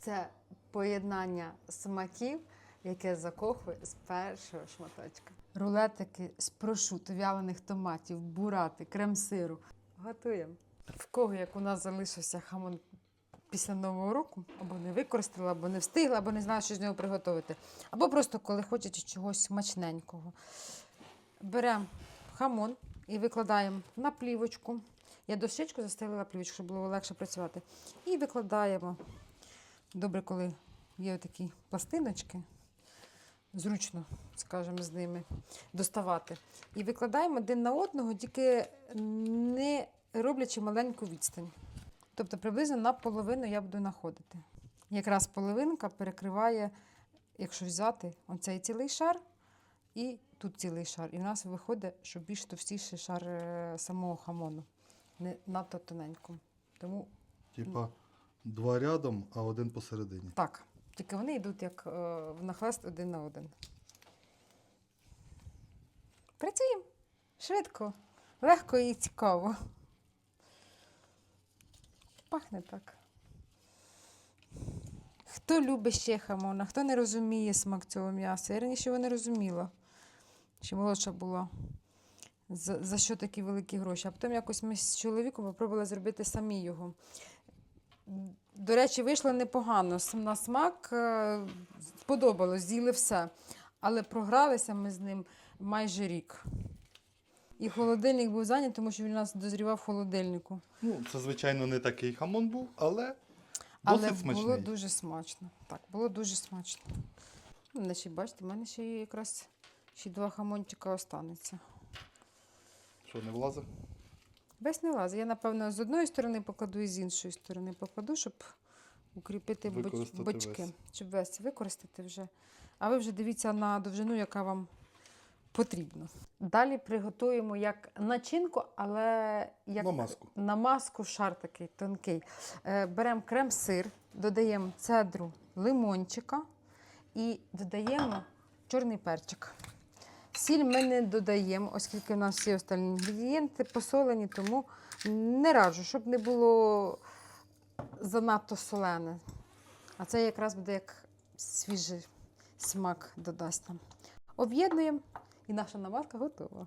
Це поєднання смаків, яке закохує з першого шматочка. Рулетики з прошуту, вялених томатів, бурати, крем-сиру. Готуємо. В кого, як у нас залишився хамон після Нового року, або не використала, або не встигла, або не знала, що з нього приготувати. Або просто коли хочете чогось смачненького. Беремо хамон і викладаємо на плівочку. Я дощечку застелила плівочку, щоб було легше працювати. І викладаємо. Добре, коли є такі пластиночки, зручно, скажімо, з ними доставати. І викладаємо один на одного, тільки не роблячи маленьку відстань. Тобто приблизно на половину я буду знаходити. Якраз половинка перекриває, якщо взяти оцей цілий шар і тут цілий шар. І в нас виходить, що більш товстіший шар е, самого хамону, не надто тоненько. Тому Типа два рядом, а один посередині. так, тільки вони йдуть як е, в нахлест один на один. Працюємо швидко, легко і цікаво. Пахне так. Хто любить ще хамона, хто не розуміє смак цього м'яса. Я раніше його не розуміла, ще молодша була. За, за що такі великі гроші? А потім якось ми з чоловіком попробували зробити самі його. До речі, вийшло непогано. На смак е, сподобалось, з'їли все. Але програлися ми з ним майже рік. І холодильник був зайнятий, тому що він у нас дозрівав в холодильнику. Ну, це, звичайно, не такий хамон був, але Але досить смачний. було дуже смачно. Так, було дуже смачно. Ну, Значить, бачите, в мене ще якраз ще два хамончика останеться. Що, не влазив? Весь не лазить. Я, напевно, з одної сторони покладу і з іншої сторони покладу, щоб укріпити боч- бочки, весь. щоб весь використати вже. А ви вже дивіться на довжину, яка вам потрібна. Далі приготуємо як начинку, але як Намазку. намазку шар такий тонкий. Е, беремо крем-сир, додаємо цедру лимончика і додаємо чорний перчик. Сіль ми не додаємо, оскільки у нас всі остальні інгредієнти посолені, тому не раджу, щоб не було занадто солене. А це якраз буде як свіжий смак додасть нам. Об'єднуємо і наша намазка готова.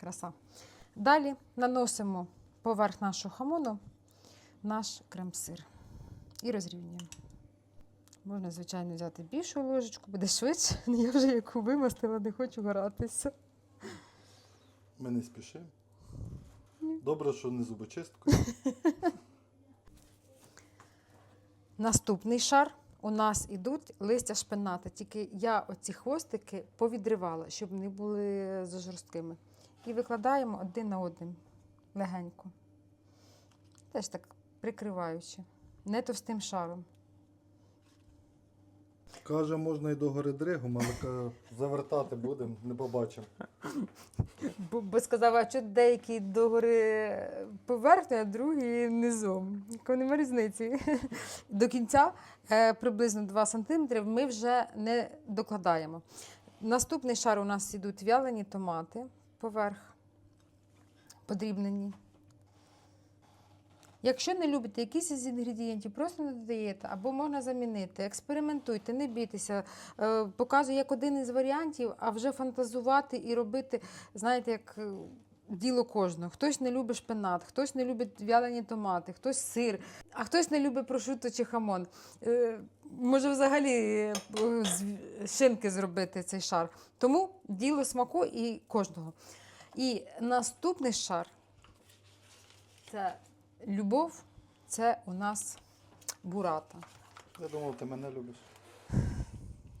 Краса. Далі наносимо поверх нашого хамону наш крем-сир і розрівнюємо. Можна, звичайно, взяти більшу ложечку, буде швидше. Я вже яку вимастила, не хочу гратися. Ми не спішимо. Добре, що не зубочисткою. Наступний шар у нас ідуть листя шпинати. Тільки я оці хвостики повідривала, щоб не були зажорсткими. І викладаємо один на один легенько. Теж так прикриваючи, не товстим шаром. Каже, можна і до гори дригом, але завертати будемо, не побачимо. Бо, бо сказав, а що деякі догори поверхня, а другі низом. Яка нема різниці. До кінця е, приблизно 2 см ми вже не докладаємо. Наступний шар у нас ідуть вялені томати поверх, подрібнені. Якщо не любите якісь із інгредієнтів, просто не додаєте або можна замінити. Експериментуйте, не бійтеся. Е, Показую як один із варіантів, а вже фантазувати і робити, знаєте, як е, діло кожного. Хтось не любить шпинат, хтось не любить вялені томати, хтось сир, а хтось не любить прошутто чи хамон. Е, Може, взагалі е, з шинки зробити цей шар. Тому діло смаку і кожного. І наступний шар це любов, це у нас бурата. Я думав, ти мене любиш.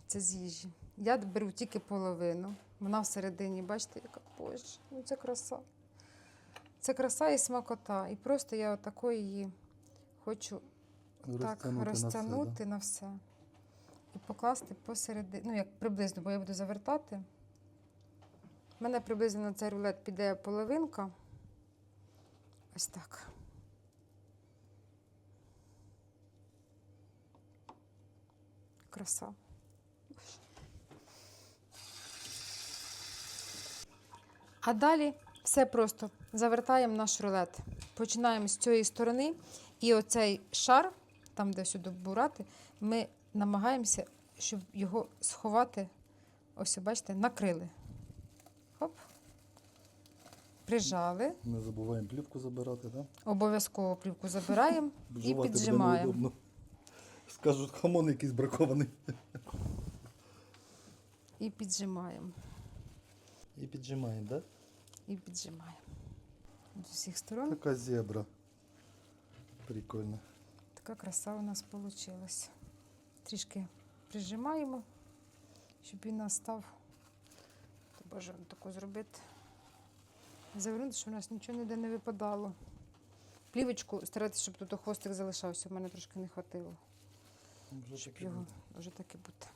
Це з їжі. Я беру тільки половину. Вона всередині, бачите, яка боже, ну це краса. Це краса і смакота. І просто я отако її хочу так Розтягнути на все, на все. І покласти посередині. Ну, як приблизно, бо я буду завертати. У мене приблизно на цей рулет піде половинка. Ось так. Краса. А далі все просто завертаємо наш рулет. починаємо з цієї сторони, і оцей шар, там, де сюди бурати, ми намагаємося, щоб його сховати. Ось, бачите, накрили. Хоп. Прижали. Не забуваємо плівку забирати, так? Обов'язково плівку забираємо і піджимаємо. Скажуть, хамон якийсь бракований. І піджимаємо. І піджимаємо, так? І піджимаємо. З усіх сторон. Така зебра. Прикольно. Така краса у нас вийшла. Трішки прижимаємо, щоб він нас став. То бажано таку зробити. Завернути, щоб у нас нічого ніде не випадало. Плівочку старайтеся, щоб тут хвостик залишався. У мене трошки не хватило, Вже щоб таке його буде. вже таки бути.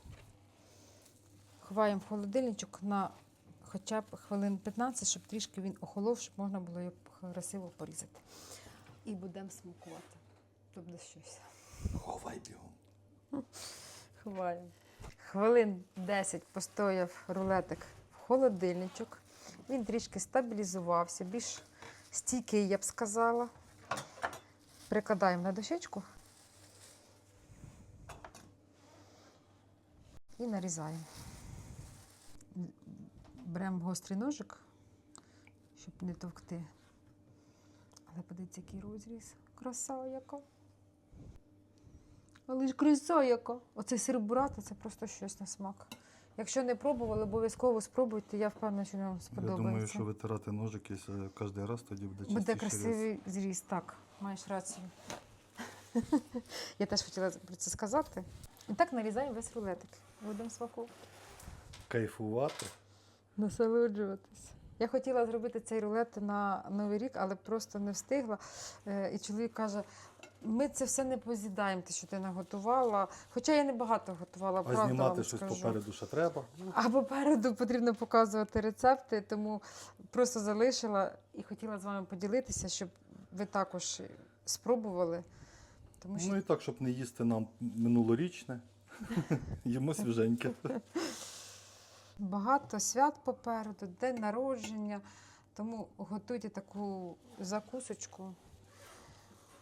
Ховаємо в холодильничок на хоча б хвилин 15, щоб трішки він охолов, щоб можна було його красиво порізати. І будемо смакувати. Тобто щось. Ховай бігом. Ховаємо. Хвилин 10 постояв рулетик в холодильничок. Він трішки стабілізувався, більш стійкий, я б сказала. Прикладаємо на дощечку і нарізаємо. Беремо гострий ножик, щоб не товкти. Але подивіться, який розріз. Краса яка. Але ж краса яка. Оцей сир бурата це просто щось на смак. Якщо не пробували, обов'язково спробуйте, я впевнена, що вам сподобається. Я думаю, що витирати ножики кожен раз тоді буде чистіший Буде красивий зріз, так, маєш рацію. Я теж хотіла про це сказати. І так нарізаємо весь рулетик. Будемо смаку. Кайфувати. Насолоджуватись. Я хотіла зробити цей рулет на Новий рік, але просто не встигла. Е, І чоловік каже: ми це все не позідаємо, те, що ти наготувала. Хоча я не багато готувала, А правда знімати вам щось скажу. попереду ще треба. А попереду потрібно показувати рецепти, тому просто залишила і хотіла з вами поділитися, щоб ви також спробували. Тому що Ну і так, щоб не їсти нам минулорічне. Їмо свіженьке. багато свят попереду, день народження. Тому готуйте таку закусочку.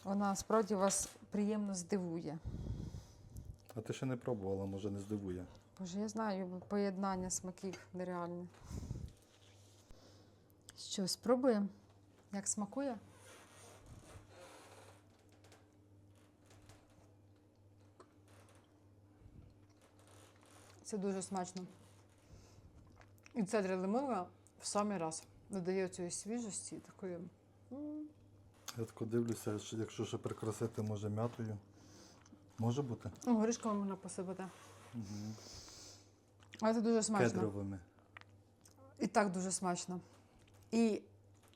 Вона справді вас приємно здивує. А ти ще не пробувала, може не здивує. Боже, я знаю, поєднання смаків нереальне. Що, спробуємо? Як смакує? Це дуже смачно. І цедра лимонна в самий раз додає цієї свіжості такої. Я тако дивлюся, що якщо ще прикрасити, може м'ятою. Може бути? Ну, горішками можна посипати. Угу. Але це дуже смачно. Кедровими. І так дуже смачно. І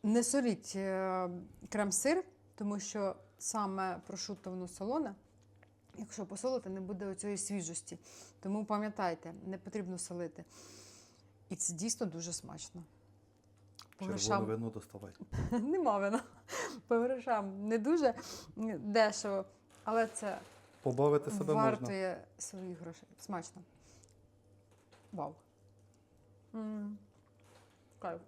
не соліть е, крем-сир, тому що саме прошутто воно солоне. Якщо посолити, не буде оцієї свіжості. Тому пам'ятайте, не потрібно солити. І це дійсно дуже смачно. Червоне вино доставай. нема вина. По грошам не дуже дешево, але це Побавити себе можна. вартує своїх грошей. Смачно. Вау. м Кайф.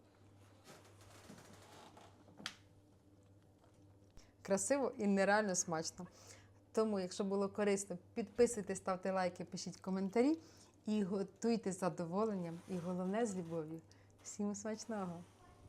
Красиво і нереально смачно. Тому, якщо було корисно, підписуйтесь, ставте лайки, пишіть коментарі і готуйте з задоволенням. І головне з любов'ю. Всім смачного!